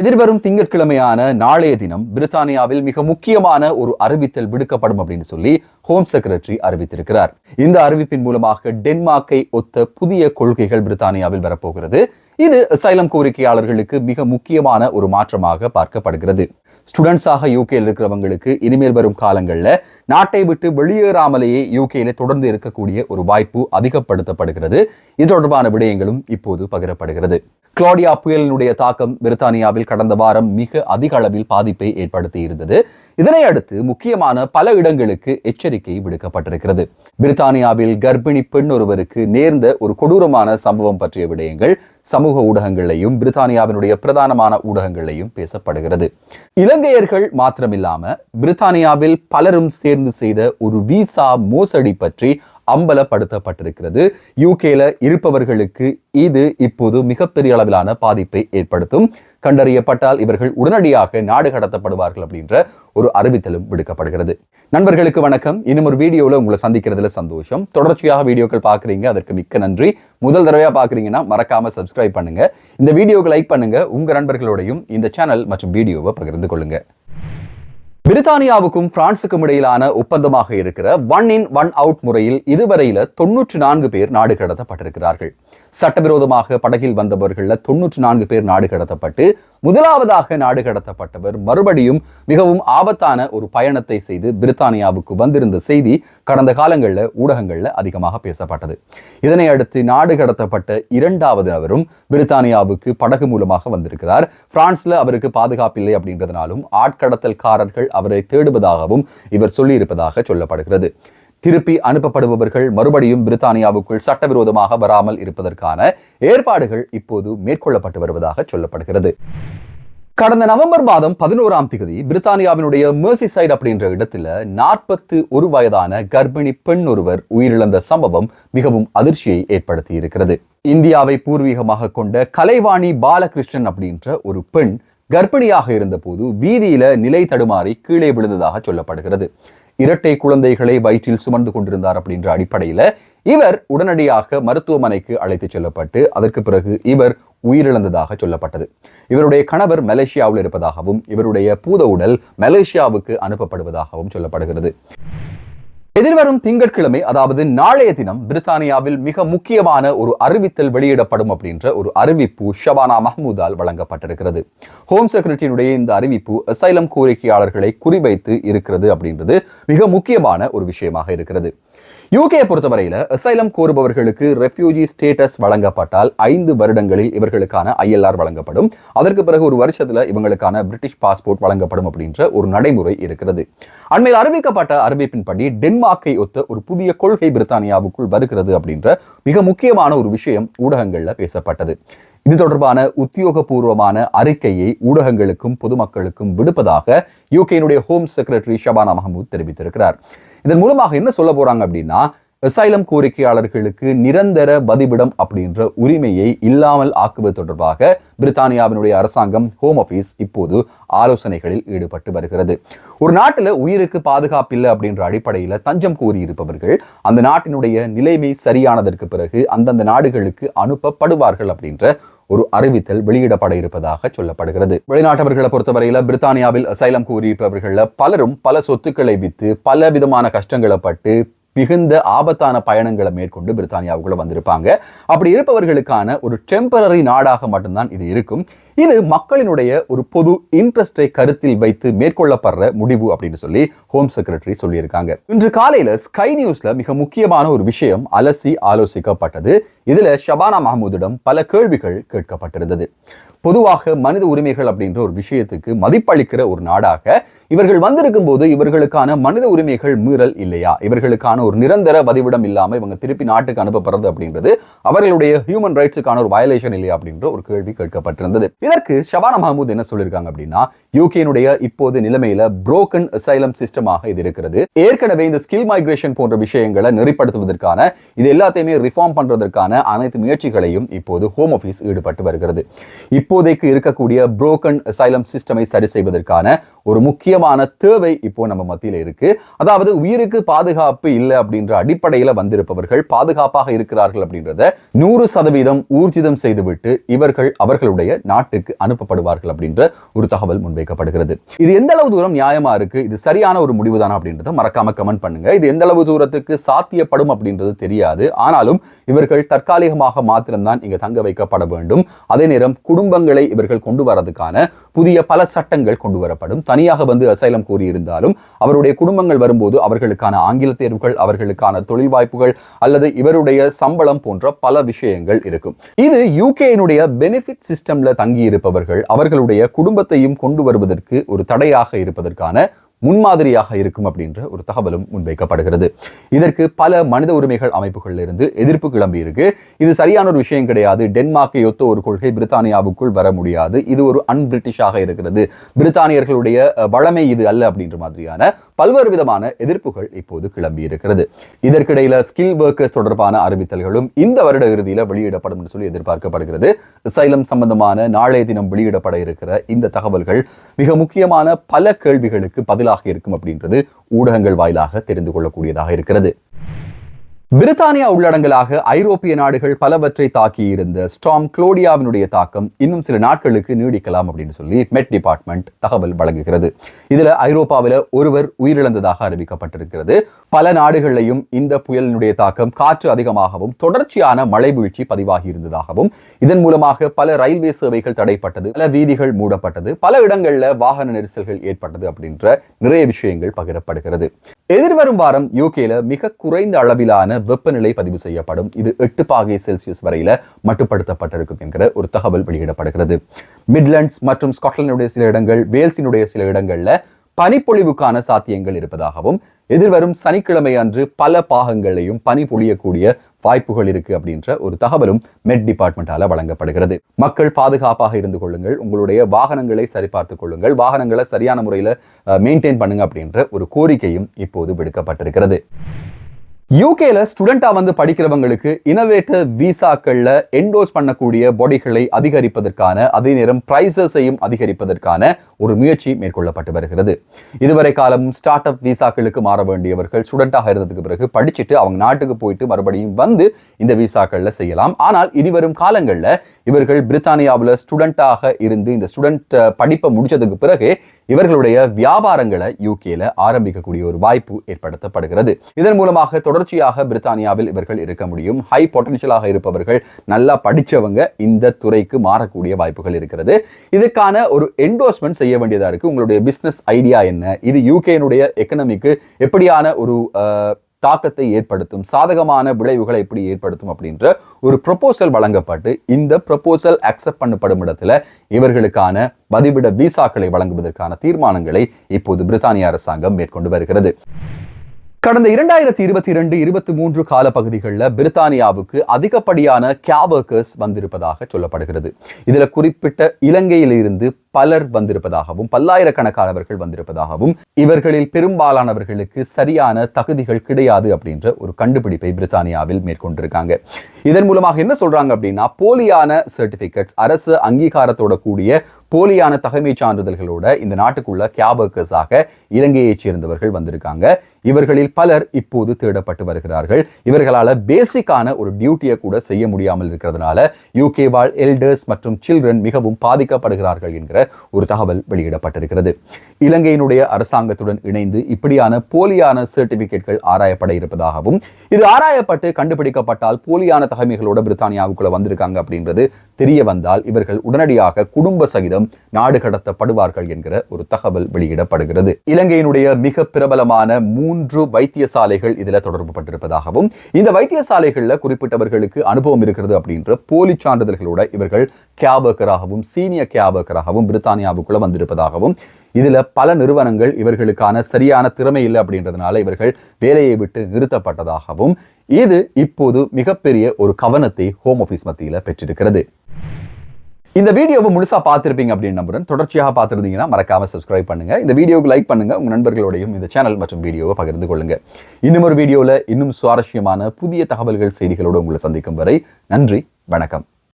எதிர்வரும் திங்கட்கிழமையான நாளைய தினம் பிரித்தானியாவில் மிக முக்கியமான ஒரு அறிவித்தல் விடுக்கப்படும் அப்படின்னு சொல்லி ஹோம் செக்ரட்டரி அறிவித்திருக்கிறார். இந்த அறிவிப்பின் மூலமாக டென்மார்க்கை ஒத்த புதிய கொள்கைகள் பிரித்தானியாவில் வரப்போகிறது. இது சைலம் கோரிக்கையாளர்களுக்கு மிக முக்கியமான ஒரு மாற்றமாக பார்க்கப்படுகிறது. ஸ்டூடெண்ட்ஸாக யூகேல இருக்கிறவங்களுக்கு இனிமேல் வரும் காலங்களில் நாட்டை விட்டு வெளியேறாமலேயே யூகேல தொடர்ந்து இருக்கக்கூடிய ஒரு வாய்ப்பு அதிகப்படுத்தப்படுகிறது. இது தொடர்பான விடயங்களும் இப்போது பகிரப்படுகிறது. குளோடியா புயலினுடைய தாக்கம் பிரித்தானியாவில் கடந்த வாரம் மிக அதிக அளவில் பாதிப்பை ஏற்படுத்தி இருந்தது. இதனை அடுத்து முக்கியமான பல இடங்களுக்கு எச்சரிக்கை விடுக்கப்பட்டிருக்கிறது. பிரித்தானியாவில் கர்ப்பிணி பெண் ஒருவருக்கு நேர்ந்த ஒரு கொடூரமான சம்பவம் பற்றிய விடயங்கள் சமூக ஊடகங்களையும் பிரித்தானியாவினுடைய பிரதானமான ஊடகங்களையும் பேசப்படுகிறது. இலங்கையர்கள் மாத்திரமில்லாம பிரித்தானியாவில் பலரும் சேர்ந்து செய்த ஒரு விசா மோசடி பற்றி அம்பலப்படுத்தப்பட்டிருக்கிறது. யூகேல இருப்பவர்களுக்கு இது இப்போது மிகப்பெரிய அளவிலான பாதிப்பை ஏற்படுத்தும். கண்டறியப்பட்டால் இவர்கள் உடனடியாக நாடு கடத்தப்படுவார்கள் அப்படின்ற ஒரு அறிவித்தலும் விடுக்கப்படுகிறது. நண்பர்களுக்கு வணக்கம். இன்னும் ஒரு வீடியோவில் உங்களை சந்திக்கிறதுல சந்தோஷம். தொடர்ச்சியாக வீடியோக்கள் பார்க்குறீங்க. அதற்கு மிக்க நன்றி. முதல் தடவையாக பார்க்குறீங்கன்னா மறக்காம சப்ஸ்கிரைப் பண்ணுங்க. இந்த வீடியோக்கு லைக் பண்ணுங்க. உங்கள் நண்பர்களோடையும் இந்த சேனல் மற்றும் வீடியோவை பகிர்ந்து கொள்ளுங்கள் பிரித்தானியாவுக்கும் பிரான்சுக்கும் இடையிலான ஒப்பந்தமாக இருக்கிற ஒன் இன் ஒன் அவுட் முறையில் இதுவரையில தொன்னூற்றி நான்கு பேர் நாடு கடத்தப்பட்டிருக்கிறார்கள். சட்டவிரோதமாக படகில் வந்தவர்கள தொன்னூற்றி நான்கு பேர் நாடு கடத்தப்பட்டு முதலாவதாக நாடு கடத்தப்பட்டவர் மறுபடியும் மிகவும் ஆபத்தான ஒரு பயணத்தை செய்து பிரித்தானியாவுக்கு வந்திருந்த செய்தி கடந்த காலங்களில் ஊடகங்களில் அதிகமாக பேசப்பட்டது. இதனை அடுத்து நாடு கடத்தப்பட்ட இரண்டாவது நபரும் பிரித்தானியாவுக்கு படகு மூலமாக வந்திருக்கிறார். பிரான்ஸ்ல அவருக்கு பாதுகாப்பில்லை அப்படின்றதுனாலும் ஆட்கடத்தல்காரர்கள் அவரை தேடுவதாகவும் இவர் சொல்லியிருப்பதாக சொல்லப்படுகிறது. திருப்பி அனுப்பப்படுபவர்கள் மறுபடியும் பிரித்தானியாவுக்குள் சட்டவிரோதமாக வராமல் இருப்பதற்கான ஏற்பாடுகள் இப்போது மேற்கொள்ளப்பட்டு வருவதாக சொல்லப்படுகிறது. கடந்த நவம்பர் மாதம் பதினோராம் தேதி பிரித்தானியாவினுடைய மேர்சி மேர்சிசைட் அப்படின்ற இடத்துல நாற்பத்து ஒரு வயதான கர்ப்பிணி பெண் ஒருவர் உயிரிழந்த சம்பவம் மிகவும் அதிர்ச்சியை ஏற்படுத்தி இருக்கிறது இந்தியாவை பூர்வீகமாக கொண்ட கலைவாணி பாலகிருஷ்ணன் அப்படின்ற ஒரு பெண் கர்ப்பிணியாக இருந்தபோது வீதியில நிலை தடுமாறி கீழே விழுந்ததாக சொல்லப்படுகிறது. இரட்டை குழந்தைகளை வயிற்றில் சுமந்து கொண்டிருந்தார் அப்படின்ற அடிப்படையில இவர் உடனடியாக மருத்துவமனைக்கு அழைத்து செல்லப்பட்டு அதற்கு பிறகு இவர் உயிரிழந்ததாக சொல்லப்பட்டது. இவருடைய கணவர் மலேசியாவில் இருப்பதாகவும் இவருடைய பூத உடல் மலேசியாவுக்கு அனுப்பப்படுவதாகவும் சொல்லப்படுகிறது. எதிர்வரும் திங்கட்கிழமை அதாவது நாளைய தினம் பிரித்தானியாவில் மிக முக்கியமான ஒரு அறிவித்தல் வெளியிடப்படும் அப்படின்ற ஒரு அறிவிப்பு ஷபானா மஹமூதால் வழங்கப்பட்டிருக்கிறது. ஹோம் செக்ரட்டரியினுடைய இந்த அறிவிப்பு அசைலம் கோரிக்கையாளர்களை குறிவைத்து இருக்கிறது அப்படின்றது மிக முக்கியமான ஒரு விஷயமாக இருக்கிறது. யூகே பொறுத்தவரையில் அசைலம் கோருபவர்களுக்கு ரெஃப்யூஜி ஸ்டேட்டஸ் வழங்கப்பட்டால் ஐந்து வருடங்களில் இவர்களுக்கான ஐஎல்ஆர் வழங்கப்படும். அதற்கு பிறகு ஒரு வருஷத்துல இவங்களுக்கான பிரிட்டிஷ் பாஸ்போர்ட் வழங்கப்படும் அப்படின்ற ஒரு நடைமுறை இருக்கிறது. அண்மையில் அறிவிக்கப்பட்ட அறிவிப்பின்படி டென்மார்க்கை ஒத்த ஒரு புதிய கொள்கை பிரித்தானியாவுக்குள் வருகிறது அப்படின்ற மிக முக்கியமான ஒரு விஷயம் ஊடகங்கள்ல பேசப்பட்டது. இது தொடர்பான உத்தியோகபூர்வமான அறிக்கையை ஊடகங்களுக்கும் பொதுமக்களுக்கும் விடுப்பதாக யூகேனுடைய ஹோம் செக்ரட்டரி ஷபானா மஹமூத் தெரிவித்திருக்கிறார். இதன் மூலமாக என்ன சொல்ல போறாங்க அப்படின்னா அசைலம் கோரிக்கையாளர்களுக்கு நிரந்தர பதிவிடம் அப்படின்ற உரிமையை இல்லாமல் ஆக்குவது தொடர்பாக பிரித்தானியாவினுடைய அரசாங்கம் ஹோம் ஆஃபீஸ் இப்போது ஆலோசனைகளில் ஈடுபட்டு வருகிறது. ஒரு நாட்டில் உயிருக்கு பாதுகாப்பு இல்லை அப்படின்ற அடிப்படையில் தஞ்சம் கூறியிருப்பவர்கள் அந்த நாட்டினுடைய நிலைமை சரியானதற்கு பிறகு அந்தந்த நாடுகளுக்கு அனுப்பப்படுவார்கள் அப்படின்ற ஒரு அறிவித்தல் வெளியிடப்பட இருப்பதாக சொல்லப்படுகிறது. வெளிநாட்டவர்களை பொறுத்தவரையில பிரித்தானியாவில் அசைலம் கூறியிருப்பவர்களில் பலரும் பல சொத்துக்களை வித்து பல விதமான கஷ்டங்களை பட்டு மிகுந்த ஆபத்தான பயணங்களை மேற்கொண்டு பிரித்தானியாவுக்குள்ள வந்திருப்பாங்க. அப்படி இருப்பவர்களுக்கான ஒரு டெம்பரரி நாடாக மட்டும்தான் இது இருக்கும். இது மக்களினுடைய ஒரு பொது இன்ட்ரெஸ்டை கருத்தில் வைத்து மேற்கொள்ளப்படுற முடிவு அப்படின்னு சொல்லி ஹோம் செக்ரட்டரி சொல்லியிருக்காங்க. இன்று காலையில ஸ்கை நியூஸ்ல மிக முக்கியமான ஒரு விஷயம் அலசி ஆலோசிக்கப்பட்டது. இதுல ஷபானா மஹமூதிடம் பல கேள்விகள் கேட்கப்பட்டிருந்தது. பொதுவாக மனித உரிமைகள் அப்படின்ற ஒரு விஷயத்துக்கு மதிப்பளிக்கிற ஒரு நாடாக இவர்கள் வந்திருக்கும் போது இவர்களுக்கான மனித உரிமைகள் மீறல் இல்லையா? இவர்களுக்கான ஒரு நிரந்தர பதிவிடம் இல்லாமல் இவங்க திருப்பி நாட்டுக்கு அனுப்பப்படுறது அப்படின்றது அவர்களுடைய ஹியூமன் ரைட்ஸுக்கான ஒரு வயலேஷன் இல்லையா அப்படின்ற ஒரு கேள்வி கேட்கப்பட்டிருந்தது. இதற்கு ஷபானா மஹமூத் என்ன சொல்லியிருக்காங்க அப்படின்னா யூகேனுடைய இப்போது நிலைமையில புரோக்கன் அசைலம் சிஸ்டமாக இது இருக்கிறது. ஏற்கனவே இந்த ஸ்கில் மைக்ரேஷன் போன்ற விஷயங்களை நெறிப்படுத்துவதற்கான இது எல்லாத்தையுமே ரிஃபார்ம் பண்றதற்கான அனைத்து முயற்சிகளையும் இப்போது ஹோம் ஆஃபீஸ் ஈடுபட்டு வருகிறது. இப்போதைக்கு இருக்கக்கூடிய புரோக்கன் அசைலம் சிஸ்டமை சரி செய்வதற்கான ஒரு முக்கியமான தேவை இப்போ நம்ம மத்தியில் இருக்கு. அதாவது உயிருக்கு பாதுகாப்பு இல்லை இல்லை அப்படின்ற அடிப்படையில் வந்திருப்பவர்கள் பாதுகாப்பாக இருக்கிறார்கள் அப்படின்றத நூறு சதவீதம் ஊர்ஜிதம் செய்துவிட்டு இவர்கள் அவர்களுடைய நாட்டுக்கு அனுப்பப்படுவார்கள் அப்படின்ற ஒரு தகவல் முன்வைக்கப்படுகிறது. இது எந்த அளவு தூரம் நியாயமா இருக்கு? இது சரியான ஒரு முடிவு தானா அப்படின்றத மறக்காம கமெண்ட் பண்ணுங்க. இது எந்த அளவு தூரத்துக்கு சாத்தியப்படும் அப்படின்றது தெரியாது. ஆனாலும் இவர்கள் தற்காலிகமாக மாத்திரம்தான் இங்க தங்க வைக்கப்பட வேண்டும். அதே நேரம் குடும்பங்களை இவர்கள் கொண்டு வரதுக்கான புதிய பல சட்டங்கள் கொண்டு வரப்படும். தனியாக வந்து அசைலம் கூறியிருந்தாலும் அவருடைய குடும்பங்கள் வரும்போது அவர்களுக்கான ஆங்கில தேர்வுகள் அவர்களுக்கான தொழில் வாய்ப்புகள் அல்லது இவருடைய சம்பளம் போன்ற பல விஷயங்கள் இருக்கும். இது யூகேனுடைய பெனிஃபிட் சிஸ்டம்ல தங்கி இருப்பவர்கள் அவர்களுடைய குடும்பத்தையும் கொண்டு வருவதற்கு ஒரு தடையாக இருப்பதற்கான முன்மாதிரியாக இருக்கும் அப்படின்ற ஒரு தகவலும் முன்வைக்கப்படுகிறது. இதற்கு பல மனித உரிமைகள் அமைப்புகளில் இருந்து எதிர்ப்பு கிளம்பி இருக்கு. இது சரியான ஒரு விஷயம் கிடையாது. டென்மார்க்கை ஒத்த ஒரு கொள்கை பிரித்தானியாவுக்குள் வர முடியாது. இது ஒரு அன் பிரிட்டிஷாக இருக்கிறது. பிரித்தானியர்களுடைய வளமை இது அல்ல அப்படின்ற மாதிரியான பல்வேறு விதமான எதிர்ப்புகள் இப்போது கிளம்பி இருக்கிறது. இதற்கிடையில ஸ்கில் ஒர்க்கர்ஸ் தொடர்பான அறிவித்தல்களும் இந்த வருட இறுதியில் வெளியிடப்படும் என்று சொல்லி எதிர்பார்க்கப்படுகிறது. சைலம் சம்பந்தமான நாளைய தினம் வெளியிடப்பட இருக்கிற இந்த தகவல்கள் மிக முக்கியமான பல கேள்விகளுக்கு பதிலாக இருக்கும் அப்படின்றது ஊடகங்கள் வாயிலாக தெரிந்து கொள்ளக்கூடியதாக இருக்கிறது. பிரித்தானியா உள்ளடங்கலாக ஐரோப்பிய நாடுகள் பலவற்றை தாக்கி இருந்த ஸ்டாம் குளோடியாவினுடைய தாக்கம் இன்னும் சில நாட்களுக்கு நீடிக்கலாம் அப்படின்னு சொல்லி மெட் டிபார்ட்மெண்ட் தகவல் வழங்குகிறது. இதுல ஐரோப்பாவில் ஒருவர் உயிரிழந்ததாக அறிவிக்கப்பட்டிருக்கிறது. பல நாடுகளிலையும் இந்த புயலினுடைய தாக்கம் காற்று அதிகமாகவும் தொடர்ச்சியான மழை வீழ்ச்சி பதிவாகி இருந்ததாகவும் இதன் மூலமாக பல ரயில்வே சேவைகள் தடைப்பட்டது பல வீதிகள் மூடப்பட்டது பல இடங்கள்ல வாகன நெரிசல்கள் ஏற்பட்டது அப்படின்ற நிறைய விஷயங்கள் பகிரப்படுகிறது. எதிர்வரும் வாரம் யூகேல மிக குறைந்த அளவிலான வெப்பநிலை பதிவு செய்யப்படும். இது எட்டு பாகை செல்சியஸ் வரையில மட்டுப்படுத்தப்பட்டிருக்கும் என்கிற ஒரு தகவல் வெளியிடப்படுகிறது. மிட்லண்ட்ஸ் மற்றும் ஸ்காட்லாண்டுடைய சில இடங்கள் வேல்ஸினுடைய சில இடங்கள்ல பனிப்பொழிவுக்கான சாத்தியங்கள் இருப்பதாகவும் எதிர்வரும் சனிக்கிழமை அன்று பல பாகங்களையும் பனி பொழியக்கூடிய வாய்ப்புகள் இருக்கு அப்படின்ற ஒரு தகவலும் மெட் டிபார்ட்மெண்டால வழங்கப்படுகிறது. மக்கள் பாதுகாப்பாக இருந்து கொள்ளுங்கள். உங்களுடைய வாகனங்களை சரிபார்த்துக் கொள்ளுங்கள். வாகனங்களை சரியான முறையில் மெயின்டைன் பண்ணுங்க அப்படின்ற ஒரு கோரிக்கையும் இப்போது விடுக்கப்பட்டிருக்கிறது. யூகேல ஸ்டூடெண்டா வந்து படிக்கிறவங்களுக்கு இனோவேட்டிவ் விசாக்கள்ல என்டோஸ் பண்ணக்கூடிய பாடிகளை அதிகரிப்பதற்கான அதே நேரம் பிரைசஸையும் அதிகரிப்பதற்கான ஒரு முயற்சி மேற்கொள்ளப்பட்டு வருகிறது. இதுவரை காலம் ஸ்டார்ட் அப் விசாக்களுக்கு மாற வேண்டியவர்கள் ஸ்டூடெண்டாக இருந்ததுக்கு பிறகு படிச்சுட்டு அவங்க நாட்டுக்கு போயிட்டு மறுபடியும் வந்து இந்த விசாக்கள்ல செய்யலாம். ஆனால் இனி வரும் காலங்களில் இவர்கள் பிரித்தானியாவில் ஸ்டூடெண்டாக இருந்து இந்த ஸ்டூடெண்ட் படிப்பை முடிச்சதுக்கு பிறகு இவர்களுடைய வியாபாரங்களை யூகேல ஆரம்பிக்கக்கூடிய ஒரு வாய்ப்பு ஏற்படுத்தப்படுகிறது. இதன் மூலமாக தொடர்ச்சியாக பிரித்தானியாவில் இவர்கள் இருக்க முடியும். ஹை பொட்டன்ஷியலாக இருப்பவர்கள் நல்லா படிச்சவங்க இந்த துறைக்கு மாறக்கூடிய வாய்ப்புகள் இருக்கிறது. இதுக்கான ஒரு என்டோஸ்மெண்ட் செய்ய வேண்டியதா இருக்கு. உங்களுடைய பிசினஸ் ஐடியா என்ன? இது யூகேனுடைய எக்கனமிக்கு எப்படியான ஒரு தாக்கத்தை ஏற்படுத்தும்? சாதகமான விளைவுகளை எப்படி ஏற்படுத்தும் அப்படின்ற ஒரு ப்ரொப்போசல் வழங்கப்பட்டு இந்த ப்ரொப்போசல் அக்செப்ட் பண்ணப்படும் இடத்துல இவர்களுக்கான பதிவிட விசாக்களை வழங்குவதற்கான தீர்மானங்களை இப்போது பிரித்தானிய அரசாங்கம் மேற்கொண்டு வருகிறது. கடந்த இரண்டாயிரத்தி இருபத்தி இரண்டு இருபத்தி மூன்று கால பகுதிகளில் பிரித்தானியாவுக்கு அதிகப்படியான கேபர்கர்ஸ் வந்திருப்பதாக சொல்லப்படுகிறது. இதில் குறிப்பிட்ட இலங்கையிலிருந்து பலர் வந்திருப்பதாகவும் பல்லாயிரக்கணக்கானவர்கள் வந்திருப்பதாகவும் இவர்களில் பெரும்பாலானவர்களுக்கு சரியான தகுதிகள் கிடையாது அப்படின்ற ஒரு கண்டுபிடிப்பை பிரித்தானியாவில் மேற்கொண்டிருக்காங்க. இதன் மூலமாக என்ன சொல்றாங்க அப்படின்னா போலியான சர்டிபிகேட்ஸ் அரசு அங்கீகாரத்தோட கூடிய போலியான தகமை சான்றிதழ்களோட இந்த நாட்டுக்குள்ள கேபர்கர்ஸாக இலங்கையைச் சேர்ந்தவர்கள் வந்திருக்காங்க. இவர்களில் பலர் இப்போது தேடப்பட்டு வருகிறார்கள். இவர்களால பேசிக்கான ஒரு டியூட்டியை கூட செய்ய முடியாமல் இருக்கிறதுனால யூகே வாழ் எல்டர்ஸ் மற்றும் சில்ட்ரன் மிகவும் பாதிக்கப்படுகிறார்கள் என்கிற ஒரு தகவல் வெளியிடப்பட்டிருக்கிறது. இலங்கையினுடைய அரசாங்கத்துடன் இணைந்து இப்படியான போலியான சர்டிபிகேட்கள் ஆராயப்பட இருப்பதாகவும் இது ஆராயப்பட்டு கண்டுபிடிக்கப்பட்டால் போலியான தகமைகளோட பிரித்தானியாவுக்குள்ள வந்திருக்காங்க அப்படின்றது தெரிய வந்தால் இவர்கள் உடனடியாக குடும்ப சகிதம் நாடு கடத்தப்படுவார்கள் என்கிற ஒரு தகவல் வெளியிடப்படுகிறது. இலங்கையினுடைய மிக பிரபலமான மூன்று வைத்தியசாலைகள் இதில் தொடர்பு பட்டிருப்பதாகவும் இந்த வைத்தியசாலைகளில் குறிப்பிட்டவர்களுக்கு அனுபவம் இருக்கிறது அப்படின்ற போலி சான்றிதழ்களோட இவர்கள் கேபர்கராகவும் சீனியர் கேபர்கராகவும் பிரித்தானியாவுக்குள்ள வந்திருப்பதாகவும் இதுல பல நிறுவனங்கள் இவர்களுக்கான சரியான திறமை இல்லை அப்படின்றதுனால இவர்கள் வேலையை விட்டு நிறுத்தப்பட்டதாகவும் இது இப்போது மிகப்பெரிய ஒரு கவனத்தை ஹோம் ஆஃபீஸ் மத்தியில் பெற்றிருக்கிறது. இந்த வீடியோவை முழுசா பார்த்துருப்பீங்க அப்படின்னு நம்புறேன். தொடர்ச்சியாக பார்த்துருந்தீங்கன்னா மறக்காம சப்ஸ்கிரைப் பண்ணுங்க. இந்த வீடியோவுக்கு லைக் பண்ணுங்க. உங்கள் நண்பர்களோடையும் இந்த சேனல் மற்றும் வீடியோவை பகிர்ந்து கொள்ளுங்க. இன்னும் ஒரு வீடியோவில் இன்னும் சுவாரஸ்யமான புதிய தகவல்கள் செய்திகளோடு உங்களை சந்திக்கும் வரை நன்றி வணக்கம்.